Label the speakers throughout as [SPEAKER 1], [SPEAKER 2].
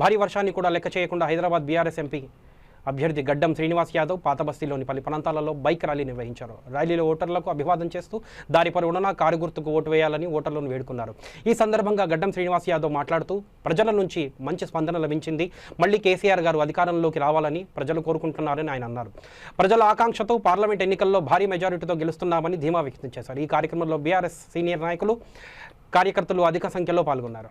[SPEAKER 1] భారీ వర్షాన్ని కూడా లెక్క చేయకుండా హైదరాబాద్ బీఆర్ఎస్ ఎంపీ అభ్యర్థి గడ్డం శ్రీనివాస్ యాదవ్ పాతబస్తీలోని పలు ప్రాంతాలలో బైక్ ర్యాలీ నిర్వహించారు. ర్యాలీలో ఓటర్లకు అభివాదం చేస్తూ దారి పొడవునా కారు గుర్తుకు ఓటు వేయాలని ఓటర్లను వేడుకున్నారు. ఈ సందర్భంగా గడ్డం శ్రీనివాస్ యాదవ్ మాట్లాడుతూ ప్రజల నుంచి మంచి స్పందన లభించింది. మళ్ళీ కేసీఆర్ గారు అధికారంలోకి రావాలని ప్రజలు కోరుకుంటున్నారని ఆయన అన్నారు. ప్రజల ఆకాంక్షతో పార్లమెంట్ ఎన్నికల్లో భారీ మెజారిటీతో గెలుస్తున్నామని ధీమా వ్యక్తం చేశారు. ఈ కార్యక్రమంలో బీఆర్ఎస్ సీనియర్ నాయకులు కార్యకర్తలు అధిక సంఖ్యలో పాల్గొన్నారు.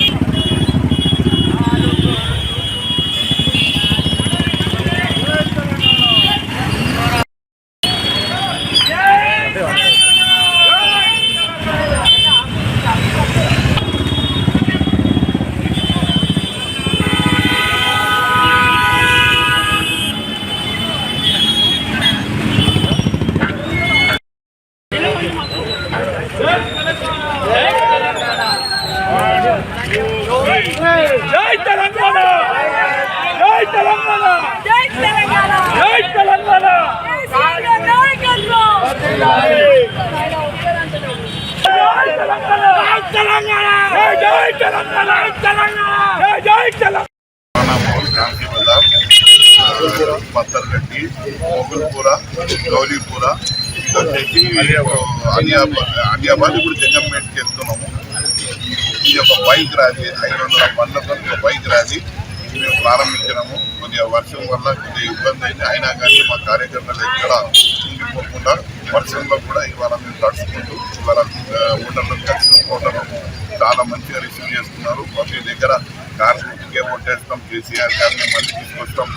[SPEAKER 2] జై తెలంగాణ జై తెలంగాణ
[SPEAKER 3] జై తెలంగాణ
[SPEAKER 2] జై తెలంగాణ జై
[SPEAKER 4] పత్తర్గట్టి మొగుల్పూర గౌలీపూర ఇది వచ్చేసి ఇప్పుడు జంగంపేటకి వెళ్తున్నాము ఇది ఒక బైక్ ర్యాలీ ఐదు వందల బండ్లతో ఒక బైక్ ర్యాలీ మేము ప్రారంభించినాము. కొద్దిగా వర్షం వల్ల కొద్దిగా ఇబ్బంది అయింది. అయినా కానీ మా కార్యకర్తలు ఎక్కడ ఉండిపోకుండా వర్షంలో కూడా ఇవాళ మేము తడుచుకుంటూ ఇవాళ ఆ, ఓటర్లకు ఓటర్లు చాలా మంచిగా రిసీవ్ చేస్తున్నారు. ప్రతి దగ్గర కార్ ఓటేస్తాం కేసీఆర్ గారిని మళ్ళీ తీసుకొస్తాం.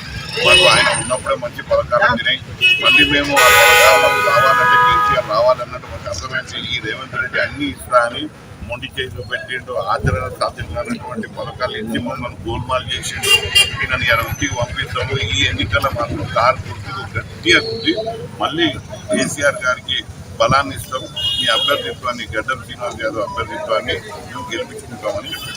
[SPEAKER 4] వాళ్ళు ఆయన ఉన్నప్పుడే మంచి పథకాలు అందినాయి. మళ్ళీ మేము ఆ పథకాలకు రావాలంటే కేసీఆర్ రావాలన్నట్టు మాకు అర్థమైంది. ఈ రేవంత్ రెడ్డి అన్ని ఇస్తా అని మొండి చేతులు పెట్టిండు ఆచరణ సాధ్యం కానటువంటి పథకాలు ఎన్ని మమ్మల్ని గోల్మాల్ చేసిండు. ఈయనని ఇలా ఇంటికి పంపిస్తాము ఈ ఎన్నికల మాత్రం కారు గుర్తులు గట్టిగా ఉంది మళ్ళీ కేసీఆర్ గారికి బలాన్ని ఇస్తాం. మీ అభ్యర్థిత్వాన్ని గడ్డం శ్రీనివాస్ యాదవ్ అభ్యర్థిత్వాన్ని మేము గెలిపించుకుంటామని చెప్పి